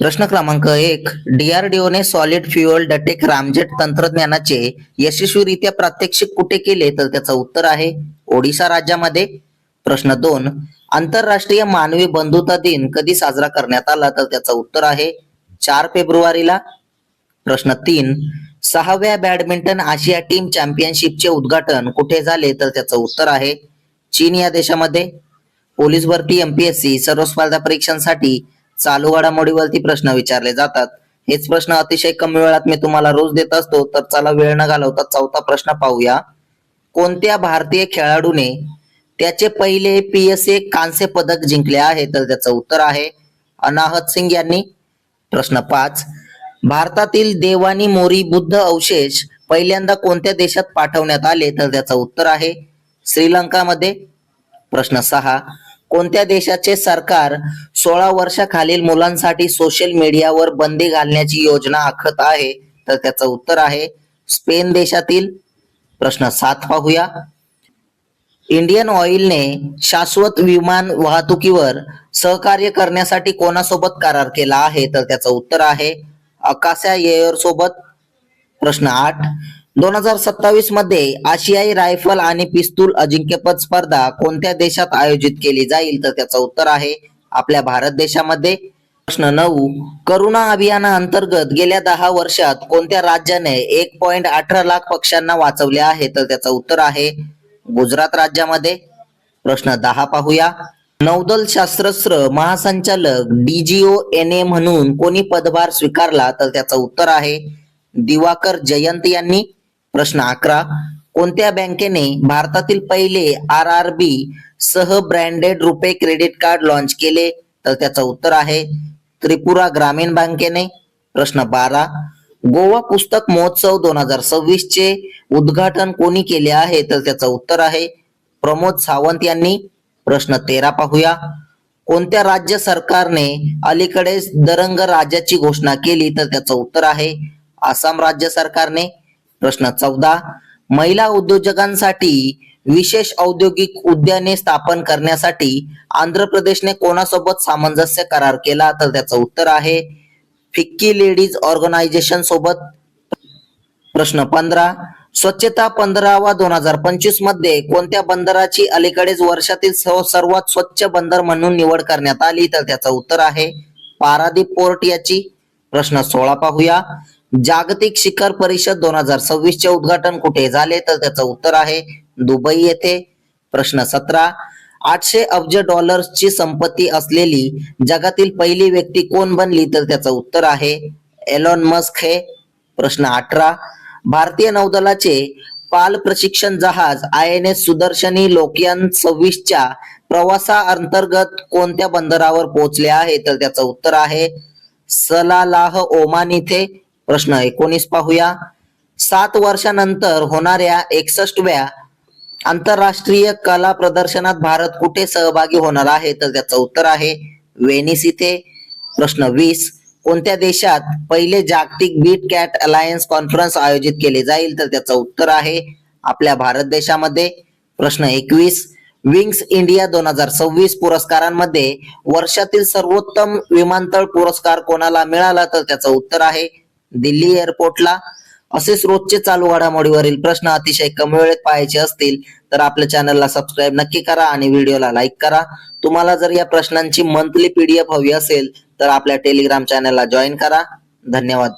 प्रश्न क्रमांक एक डीआरडीओने सॉलिड फ्युअल डटेक रामजेट तंत्रज्ञानाचे यशस्वीरित्या प्रात्यक्षिक कुठे केले? तर त्याचं उत्तर आहे ओडिशा राज्यामध्ये. प्रश्न दोन आंतरराष्ट्रीय मानवी बंधुता दिन कधी साजरा करण्यात आला? तर त्याचं उत्तर आहे चार फेब्रुवारीला. प्रश्न तीन सहाव्या बॅडमिंटन आशिया टीम चॅम्पियनशिपचे उद्घाटन कुठे झाले? तर त्याचं उत्तर आहे चीन या देशामध्ये. पोलीस भरती एमपीएससी सर्व स्पर्धा परीक्षांसाठी चालू घडामोडीवरती प्रश्न विचारले जातात. हेच प्रश्न अतिशय कमी वेळात मी तुम्हाला रोज देत असतो तर चला वेळ न घालवता चौथा प्रश्न पाहूया. कोणत्या भारतीय खेळाडूने त्याचे पहिले पीएसए कांस्य पदक जिंकले आहे? तर त्याचं उत्तर आहे अनाहत सिंग यांनी. प्रश्न पाच. भारतातील देवानी मोरी बुद्ध अवशेष पहिल्यांदा कोणत्या देशात पाठवण्यात आले? तर त्याचं उत्तर आहे श्रीलंकामध्ये. प्रश्न सहा. कोणत्या देशाचे सरकार सोळा वर्षाखालील मुलांसाठी सोशल मीडियावर बंदी घालण्याची योजना आखत आहे? तर त्याचं उत्तर आहे स्पेन देशातील प्रश्न सात पाहूया. इंडियन ऑइलने शाश्वत विमान वाहतुकीवर सहकार्य करण्यासाठी कोणासोबत करार केला आहे? तर त्याचं उत्तर आहे अकाशा एअर सोबत प्रश्न आठ दोन हजार सत्तावीसमध्ये आशियाई रायफल आणि पिस्तूल अजिंक्यपद स्पर्धा कोणत्या देशात आयोजित केली जाईल? तर त्याचं उत्तर आहे आपल्या भारत देशामध्ये. प्रश्न नऊ करुणा अभियाना अंतर्गत गेल्या दहा वर्षात कोणत्या राज्याने एक पॉइंट अठरा लाख पक्ष्यांना वाचवले आहे? तर त्याचं उत्तर आहे गुजरात राज्यामध्ये. प्रश्न दहा पाहूया. नौदल शास्त्रस्त्र महासंचालक डीजीओ एन ए म्हणून कोणी पदभार स्वीकारला? तर त्याचं उत्तर आहे दिवाकर जयंत यांनी. प्रश्न अकरा. कोणत्या बँकेने भारतातील पहिले आर आर बी सह branded RuPay credit card launch केले? तर त्याचं उत्तर आहे त्रिपुरा ग्रामीण बँकेने. प्रश्न बारा. गोवा पुस्तक महोत्सव दोन हजार सव्वीस चे उद्घाटन कोणी केले आहे? तर त्याचं उत्तर आहे प्रमोद सावंत यांनी. प्रश्न तेरा पाहूया. कोणत्या राज्य सरकारने अलीकडेच दरंग राज्याची घोषणा केली? तर त्याचं उत्तर आहे आसाम राज्य सरकारने. प्रश्न चौदा महिला उद्योजकांसाठी विशेष औद्योगिक उद्याने स्थापन करण्यासाठी आंध्र प्रदेशने कोणासोबत सामंजस्य करार केला? तर त्याचं उत्तर आहे फिक्की लेडीज ऑर्गनायझेशन सोबत. प्रश्न पंधरा स्वच्छता पंधरावा दोन हजार पंचवीसमध्ये कोणत्या बंदराची अलीकडेच वर्षातील सर्वात स्वच्छ बंदर म्हणून निवड करण्यात आली? तर त्याचं उत्तर आहे पारादीप पोर्ट याची. प्रश्न सोळा पाहूया. जागतिक शिखर परिषद दोन हजार सव्वीस चे उद्घाटन कुठे झाले? तर त्याचं उत्तर आहे दुबई येथे. प्रश्न सतरा आठशे अब्ज डॉलर्सची संपत्ती असलेली जगातील पहिली व्यक्ती कोण बनली? तर त्याचं उत्तर आहे एलॉन मस्क हे. प्रश्न अठरा भारतीय नौदलाचे पाल प्रशिक्षण जहाज I N S Sudarshini Lokayan सव्वीसच्या प्रवासा अंतर्गत कोणत्या बंदरावर पोहोचले आहे? तर त्याचं उत्तर आहे सलालाह ओमान इथे. प्रश्न एकोणीस पाहूया. सात वर्षानंतर होणाऱ्या एकसष्टव्या आंतरराष्ट्रीय कला प्रदर्शनात भारत कुठे सहभागी होणार आहे? तर त्याचं उत्तर आहे वेनिस इथे. प्रश्न वीस कोणत्या देशात पहिले जागतिक बीट कॅट अलायन्स कॉन्फरन्स आयोजित केले जाईल? तर त्याचं उत्तर आहे आपल्या भारत देशामध्ये. प्रश्न एकवीस विंग्स इंडिया दोन हजार सव्वीस पुरस्कारांमध्ये वर्षातील सर्वोत्तम विमानतळ पुरस्कार कोणाला मिळाला? तर त्याचं उत्तर आहे दिल्ली एअरपोर्टला असेच रोजचे चालू घडामोडीवरील प्रश्न अतिशय कमी वेळेत पाहायचे असतील तर आपल्या चॅनलला सबस्क्राईब नक्की करा आणि व्हिडिओला लाईक करा. तुम्हाला जर या प्रश्नांची मंथली पीडीएफ हवी असेल तर आपल्या टेलिग्राम चॅनलला जॉईन करा. धन्यवाद.